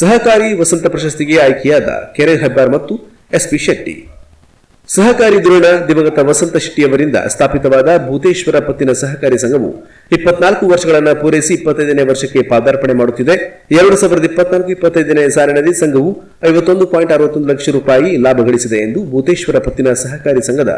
ಸಹಕಾರಿ ವಸಂತ ಪ್ರಶಸ್ತಿಗೆ ಆಯ್ಕೆಯಾದ ಕೆರೆ ಹೆಬ್ಬಾರ್ ಮತ್ತು ಎಸ್ಪಿ ಶೆಟ್ಟಿ. ಸಹಕಾರಿ ಧೋರಣ ದಿವಂಗತ ವಸಂತ ಶೆಟ್ಟಿಯವರಿಂದ ಸ್ಥಾಪಿತವಾದ ಭೂತೇಶ್ವರ ಪತ್ತಿನ ಸಹಕಾರಿ ಸಂಘವು ಇಪ್ಪತ್ನಾಲ್ಕು ವರ್ಷಗಳನ್ನು ಪೂರೈಸಿ ಇಪ್ಪತ್ತೈದನೇ ವರ್ಷಕ್ಕೆ ಪಾದಾರ್ಪಣೆ ಮಾಡುತ್ತಿದೆ. ಎರಡು ಸಾವಿರದ ಇಪ್ಪತ್ನಾಲ್ಕು ಇಪ್ಪತ್ತೈದನೇ ಸಾಲಿನಲ್ಲಿ ಸಂಘವು ಐವತ್ತೊಂದು ಪಾಯಿಂಟ್ ಅರವತ್ತೊಂದು ಲಕ್ಷ ರೂಪಾಯಿ ಲಾಭ ಗಳಿಸಿದೆ ಎಂದು ಭೂತೇಶ್ವರ ಪತ್ತಿನ ಸಹಕಾರಿ ಸಂಘದ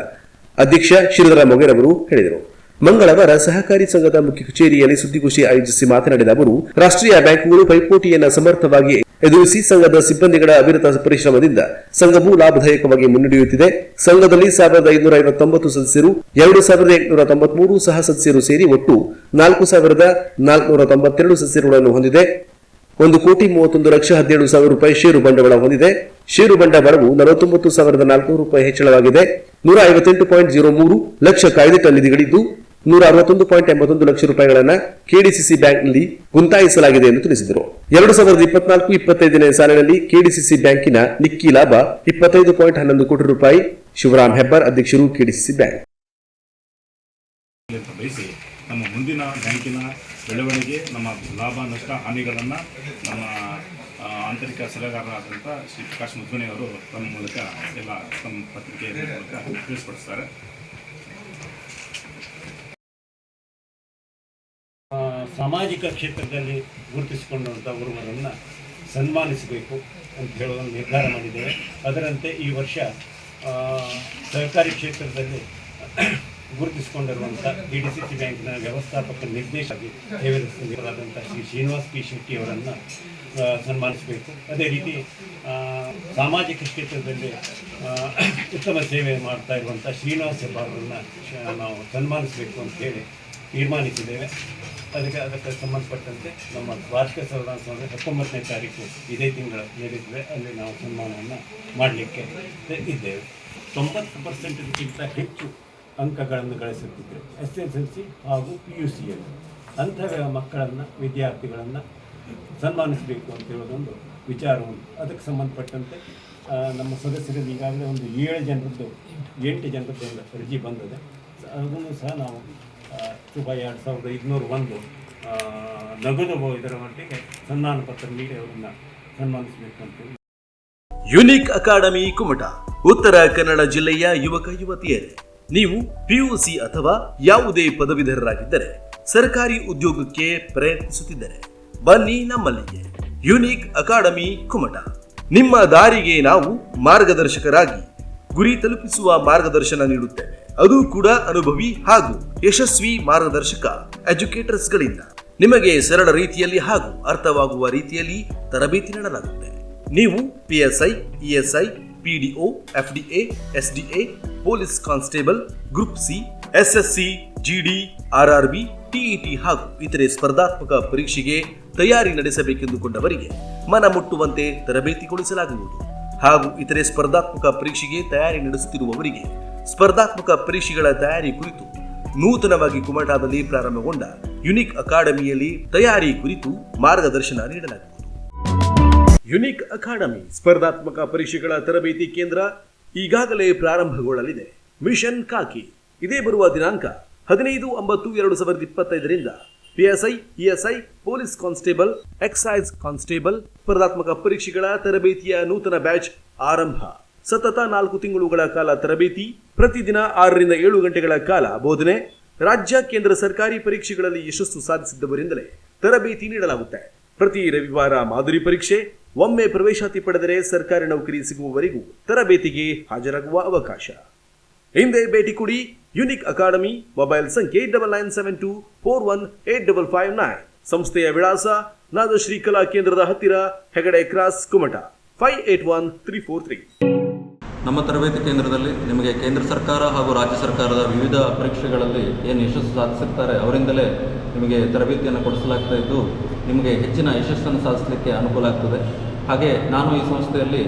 ಅಧ್ಯಕ್ಷ ಶ್ರೀಧರ ಮೊಗೇರವರು ಹೇಳಿದರು. ಮಂಗಳವಾರ ಸಹಕಾರಿ ಸಂಘದ ಮುಖ್ಯ ಕಚೇರಿಯಲ್ಲಿ ಸುದ್ದಿಗೋಷ್ಠಿ ಆಯೋಜಿಸಿ ಮಾತನಾಡಿದ ಅವರು, ರಾಷ್ಟ್ರೀಯ ಬ್ಯಾಂಕುಗಳು ಪೈಪೋಟಿಯನ್ನು ಸಮರ್ಥವಾಗಿ ಎದುರಿಸಿ ಸಂಘದ ಸಿಬ್ಬಂದಿಗಳ ಅವಿರತ ಪರಿಶ್ರಮದಿಂದ ಸಂಘವು ಲಾಭದಾಯಕವಾಗಿ ಮುನ್ನಡೆಯುತ್ತಿದೆ. ಸಂಘದಲ್ಲಿ ಸಾವಿರದ ಐನೂರ ಐವತ್ತೊಂಬತ್ತು ಸದಸ್ಯರು, ಎರಡು ಸಾವಿರದ ಎಂಟುನೂರ ತೊಂಬತ್ಮೂರು ಸಹ ಸದಸ್ಯರು ಸೇರಿ ಒಟ್ಟು ನಾಲ್ಕು ಸಾವಿರದ ನಾಲ್ಕುನೂರ ತೊಂಬತ್ತೆರಡು ಸದಸ್ಯರುಗಳನ್ನು ಹೊಂದಿದೆ. ಒಂದು ಕೋಟಿ ಮೂವತ್ತೊಂದು ಲಕ್ಷ ಹದಿನೇಳು ಸಾವಿರ ರೂಪಾಯಿ ಷೇರು ಬಂಡವಾಳ ಹೊಂದಿದೆ. ಷೇರು ಬಂಡವಾಳವು ನಲವತ್ತೊಂಬತ್ತು ಸಾವಿರದ ನಾಲ್ಕುನೂರು ರೂಪಾಯಿ ಹೆಚ್ಚಳವಾಗಿದೆ. ನೂರ ಐವತ್ತೆಂಟು ಪಾಯಿಂಟ್ ಜೀರೋ ಮೂರು ಲಕ್ಷ ಕಾಯ್ದೆ ನಿಧಿಗಳಿದ್ದು ನೂರ ಅರವತ್ತೊಂದು ಪಾಯಿಂಟ್ ಎಂಬತ್ತೊಂದು ಲಕ್ಷ ರೂಪಾಯಿಗಳನ್ನು ಕೆಡಿಸಿಸಿ ಬ್ಯಾಂಕ್ನಲ್ಲಿ ಗುಂತಾಯಿಸಲಾಗಿದೆ ಎಂದು ತಿಳಿಸಿದರು. ಎರಡು ಸಾವಿರದ ಇಪ್ಪತ್ನಾಲ್ಕು ಇಪ್ಪತ್ತೈದನೇ ಸಾಲಿನಲ್ಲಿ ಕೆಡಿಸಿಸಿ ಬ್ಯಾಂಕಿನ ನಿಕ್ಕಿ ಲಾಭ ಇಪ್ಪತ್ತೈದು ಪಾಯಿಂಟ್ ಹನ್ನೊಂದು ಕೋಟಿ ರೂಪಾಯಿ. ಶಿವರಾಮ್ ಹೆಬ್ಬಾರ್ ಅಧ್ಯಕ್ಷರು ಕೆಡಿಸಿಸಿ ಬ್ಯಾಂಕ್. ನಮ್ಮ ಮುಂದಿನ ಬ್ಯಾಂಕಿನ ಬೆಳವಣಿಗೆ, ನಮ್ಮ ಲಾಭ, ನಷ್ಟ, ಹಾನಿಗಳನ್ನು ನಮ್ಮ ಆಂತರಿಕ ಸಲಹೆಗಾರರಾದಂಥ ಶ್ರೀ ಪ್ರಕಾಶ್ ಮುದ್ಗಣಿ ಅವರು ತಮ್ಮ ಮೂಲಕ ಎಲ್ಲ ತಮ್ಮ ಪತ್ರಿಕೆಯ ಮೂಲಕ ತಿಳಿಸ್ಪಡಿಸ್ತಾರೆ ಸಾಮಾಜಿಕ ಕ್ಷೇತ್ರದಲ್ಲಿ ಗುರುತಿಸಿಕೊಂಡಂಥ ಗುರುವರನ್ನು ಸನ್ಮಾನಿಸಬೇಕು ಅಂತ ಹೇಳುವ ನಿರ್ಧಾರ ಮಾಡಿದ್ದೇವೆ. ಅದರಂತೆ ಈ ವರ್ಷ ಆ, ಸಹಕಾರಿ ಕ್ಷೇತ್ರದಲ್ಲಿ ಗುರುತಿಸಿಕೊಂಡಿರುವಂಥ ಡಿ ಡಿ ಸಿ ಸಿ ಬ್ಯಾಂಕಿನ ವ್ಯವಸ್ಥಾಪಕ ನಿರ್ದೇಶಕಿ ಸೇವೆಯಾದಂಥ ಶ್ರೀ ಶ್ರೀನಿವಾಸ್ ಪಿ ಶೆಟ್ಟಿ ಅವರನ್ನು ಸನ್ಮಾನಿಸಬೇಕು. ಅದೇ ರೀತಿ ಸಾಮಾಜಿಕ ಕ್ಷೇತ್ರದಲ್ಲಿ ಉತ್ತಮ ಸೇವೆ ಮಾಡ್ತಾ ಇರುವಂಥ ಶ್ರೀನಿವಾಸ್ ಹೆಬ್ಬಾರರನ್ನು ನಾವು ಸನ್ಮಾನಿಸಬೇಕು ಅಂತ ಹೇಳಿ ತೀರ್ಮಾನಿಸಿದ್ದೇವೆ. ಅದಕ್ಕೆ ಅದಕ್ಕೆ ಸಂಬಂಧಪಟ್ಟಂತೆ ನಮ್ಮ ವಾರ್ಷಿಕ ಸಂವಿಧಾನ ಹತ್ತೊಂಬತ್ತನೇ ತಾರೀಕು ಇದೇ ತಿಂಗಳ ನಡೀತದೆ ಅಲ್ಲಿ ನಾವು ಸನ್ಮಾನವನ್ನು ಮಾಡಲಿಕ್ಕೆ ಇದ್ದೇವೆ. ತೊಂಬತ್ತು ಪರ್ಸೆಂಟ್ಗಿಂತ ಹೆಚ್ಚು ಅಂಕಗಳನ್ನು ಗಳಿಸುತ್ತಿದ್ದೇವೆ. ಎಸ್ ಎಸ್ ಎಲ್ ಸಿ ಹಾಗೂ ಪಿ ಯು ಸಿಯಲ್ಲಿ ಅಂಥ ಮಕ್ಕಳನ್ನು, ವಿದ್ಯಾರ್ಥಿಗಳನ್ನು ಸನ್ಮಾನಿಸಬೇಕು ಅಂತ ಹೇಳೋದೊಂದು ವಿಚಾರ ಉಂಟು. ಅದಕ್ಕೆ ಸಂಬಂಧಪಟ್ಟಂತೆ ನಮ್ಮ ಸದಸ್ಯರಲ್ಲಿ ಈಗಾಗಲೇ ಒಂದು ಏಳು ಜನರದ್ದು, ಎಂಟು ಜನರದ್ದು ಅರ್ಜಿ ಬಂದಿದೆ. ಅದನ್ನು ಸಹ ನಾವು ಆ, ರೂಪಾಯಿ ಎರಡು ಸಾವಿರದ ಐದುನೂರು ಒಂದು ನಗದು ಇದರ ಮಟ್ಟಿಗೆ ಸನ್ಮಾನ ಪತ್ರ ನೀಡಿ ಅವರನ್ನು ಸನ್ಮಾನಿಸಬೇಕು ಅಂತೇಳಿ ಯುನಿಕ್ ಅಕಾಡೆಮಿ ಕುಮಟ ಉತ್ತರ ಕನ್ನಡ ಜಿಲ್ಲೆಯ ಯುವಕ ಯುವತಿಯರೇ ನೀವು ಪಿಯುಸಿ ಅಥವಾ ಯಾವುದೇ ಪದವೀಧರರಾಗಿದ್ದರೆ ಸರ್ಕಾರಿ ಉದ್ಯೋಗಕ್ಕೆ ಪ್ರಯತ್ನಿಸುತ್ತಿದ್ದರೆ ಬನ್ನಿ ನಮ್ಮಲ್ಲಿಗೆ ಯುನಿಕ್ ಅಕಾಡೆಮಿ ಕುಮಟ. ನಿಮ್ಮ ದಾರಿಗೆ ನಾವು ಮಾರ್ಗದರ್ಶಕರಾಗಿ ಗುರಿ ತಲುಪಿಸುವ ಮಾರ್ಗದರ್ಶನ ನೀಡುತ್ತೇವೆ ಅದು ಕೂಡ ಅನುಭವಿ ಹಾಗೂ ಯಶಸ್ವಿ ಮಾರ್ಗದರ್ಶಕ ಎಜುಕೇಟರ್ಸ್ಗಳಿಂದ. ನಿಮಗೆ ಸರಳ ರೀತಿಯಲ್ಲಿ ಹಾಗೂ ಅರ್ಥವಾಗುವ ರೀತಿಯಲ್ಲಿ ತರಬೇತಿ ನೀಡಲಾಗುತ್ತೆ ನೀವು PSI ESI PDO FDA SDA police constable, group C SSC GD RRB TET ಹಾಗೂ ಇತರೆ ಸ್ಪರ್ಧಾತ್ಮಕ ಪರೀಕ್ಷೆಗೆ ತಯಾರಿ ನಡೆಸಬೇಕೆಂದುಕೊಂಡವರಿಗೆ ಮನ ಮುಟ್ಟುವಂತೆ ತರಬೇತಿಗೊಳಿಸಲಾಗುವುದು. ಹಾಗೂ ಇತರೆ ಸ್ಪರ್ಧಾತ್ಮಕ ಪರೀಕ್ಷೆಗೆ ತಯಾರಿ ನಡೆಸುತ್ತಿರುವವರಿಗೆ ಸ್ಪರ್ಧಾತ್ಮಕ ಪರೀಕ್ಷೆಗಳ ತಯಾರಿ ಕುರಿತು ನೂತನವಾಗಿ ಕುಮಟಾದಲ್ಲಿ ಪ್ರಾರಂಭಗೊಂಡ ಯುನಿಕ್ ಅಕಾಡೆಮಿಯಲ್ಲಿ ತಯಾರಿ ಕುರಿತು ಮಾರ್ಗದರ್ಶನ ನೀಡಲಾಗುವುದು. ಯುನಿಕ್ ಅಕಾಡೆಮಿ ಸ್ಪರ್ಧಾತ್ಮಕ ಪರೀಕ್ಷೆಗಳ ತರಬೇತಿ ಕೇಂದ್ರ ಈಗಾಗಲೇ ಪ್ರಾರಂಭಗೊಳ್ಳಲಿದೆ. ಮಿಷನ್ ಕಾಕಿ, ಇದೇ ಬರುವ ದಿನಾಂಕ ಹದಿನೈದು ಒಂಬತ್ತು ಎರಡು ಸಾವಿರದ ಇಪ್ಪತ್ತೈದರಿಂದ PSI ESI police constable excise constable ಸ್ಪರ್ಧಾತ್ಮಕ ಪರೀಕ್ಷೆಗಳ ತರಬೇತಿಯ ನೂತನ ಬ್ಯಾಚ್ ಆರಂಭ. ಸತತ ನಾಲ್ಕು ತಿಂಗಳುಗಳ ಕಾಲ ತರಬೇತಿ, ಪ್ರತಿದಿನ ಆರರಿಂದ ಏಳು ಗಂಟೆಗಳ ಕಾಲ ಬೋಧನೆ, ರಾಜ್ಯ, ಕೇಂದ್ರ ಸರ್ಕಾರಿ ಪರೀಕ್ಷೆಗಳಲ್ಲಿ ಯಶಸ್ಸು ಸಾಧಿಸಿದ್ದವರಿಂದಲೇ ತರಬೇತಿ ನೀಡಲಾಗುತ್ತೆ. ಪ್ರತಿ ರವಿವಾರ ಮಾದರಿ ಪರೀಕ್ಷೆ, ಒಮ್ಮೆ ಪ್ರವೇಶಾತಿ ಪಡೆದರೆ ಸರ್ಕಾರಿ ನೌಕರಿ ಸಿಗುವವರೆಗೂ ತರಬೇತಿಗೆ ಹಾಜರಾಗುವ ಅವಕಾಶ. ಹಿಂದೆ ಭೇಟಿ ಕೊಡಿ ಯುನಿಕ್ ಅಕಾಡೆಮಿ, ಮೊಬೈಲ್ ಸಂಖ್ಯೆ double nine seven two four one eight double five nine. ಸಂಸ್ಥೆಯ ವಿಳಾಸ ನಾದಶ್ರೀ ಕಲಾ ಕೇಂದ್ರದ ಹತ್ತಿರ Hegde cross Kumta five eight one three four three. ನಮ್ಮ ತರಬೇತಿ ಕೇಂದ್ರದಲ್ಲಿ ನಿಮಗೆ ಕೇಂದ್ರ ಸರ್ಕಾರ ಹಾಗೂ ರಾಜ್ಯ ಸರ್ಕಾರದ ವಿವಿಧ ಪರೀಕ್ಷೆಗಳಲ್ಲಿ ಏನು ಯಶಸ್ಸು ಸಾಧಿಸಿರ್ತಾರೆ ಅವರಿಂದಲೇ ನಿಮಗೆ ತರಬೇತಿಯನ್ನು ಕೊಡಿಸಲಾಗ್ತಾ ಇದ್ದು, ನಿಮಗೆ ಹೆಚ್ಚಿನ ಯಶಸ್ಸನ್ನು ಸಾಧಿಸಲಿಕ್ಕೆ ಅನುಕೂಲ ಆಗ್ತದೆ. ಹಾಗೆ ನಾನು ಈ ಸಂಸ್ಥೆಯಲ್ಲಿ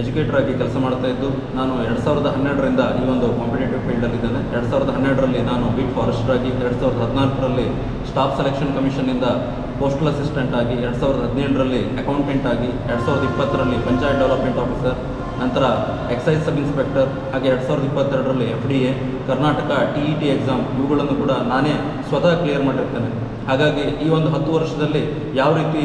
ಎಜುಕೇಟರ್ ಆಗಿ ಕೆಲಸ ಮಾಡ್ತಾ ಇದ್ದು, ನಾನು ಎರಡು ಸಾವಿರದ ಹನ್ನೆರಡರಿಂದ ಈ ಒಂದು ಕಾಂಪಿಟೇಟಿವ್ ಫೀಲ್ಡಲ್ಲಿದ್ದೇನೆ ಎರಡು ಸಾವಿರದ ಹನ್ನೆರಡರಲ್ಲಿ ನಾನು ಬೀಟ್ ಫಾರೆಸ್ಟರ್ ಆಗಿ, ಎರಡು ಸಾವಿರದ ಹದಿನಾಲ್ಕರಲ್ಲಿ ಸ್ಟಾಫ್ ಸೆಲೆಕ್ಷನ್ ಕಮಿಷನ್ನಿಂದ ಪೋಸ್ಟಲ್ ಅಸಿಸ್ಟೆಂಟ್ ಆಗಿ, ಎರಡು ಸಾವಿರದ ಹದಿನೇಳರಲ್ಲಿ ಅಕೌಂಟೆಂಟ್ ಆಗಿ, ಎರಡು ಸಾವಿರದ ಇಪ್ಪತ್ತರಲ್ಲಿ ಪಂಚಾಯತ್ ಡೆವಲಪ್ಮೆಂಟ್ ಆಫೀಸರ್ ನಂತರ ಎಕ್ಸೈಸ್ ಸಬ್ ಇನ್ಸ್ಪೆಕ್ಟರ್ ಹಾಗೆ ಎರಡು ಸಾವಿರದ ಇಪ್ಪತ್ತೆರಡರಲ್ಲಿ F D A Karnataka T E T exam ಇವುಗಳನ್ನು ಕೂಡ ನಾನೇ ಸ್ವತಃ ಕ್ಲಿಯರ್ ಮಾಡಿರ್ತೇನೆ. ಹಾಗಾಗಿ ಈ ಒಂದು ಹತ್ತು ವರ್ಷದಲ್ಲಿ ಯಾವ ರೀತಿ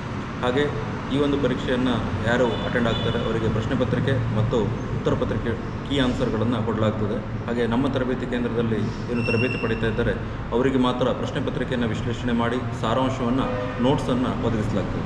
ಹಾಗೆ ಈ ಒಂದು ಪರೀಕ್ಷೆಯನ್ನು ಯಾರು ಅಟೆಂಡ್ ಆಗ್ತಾರೆ ಅವರಿಗೆ ಪ್ರಶ್ನೆ ಪತ್ರಿಕೆ ಮತ್ತು ಉತ್ತರ ಪತ್ರಿಕೆ ಕೀ ಆನ್ಸರ್ಗಳನ್ನು ಕೊಡಲಾಗ್ತದೆ. ಹಾಗೆ ನಮ್ಮ ತರಬೇತಿ ಕೇಂದ್ರದಲ್ಲಿ ಏನು ತರಬೇತಿ ಪಡೀತಾ ಇದ್ದಾರೆ, ಅವರಿಗೆ ಮಾತ್ರ ಪ್ರಶ್ನೆ ಪತ್ರಿಕೆಯನ್ನು ವಿಶ್ಲೇಷಣೆ ಮಾಡಿ, ಸಾರಾಂಶವನ್ನು ನೋಟ್ಸನ್ನು ಒದಗಿಸಲಾಗ್ತದೆ.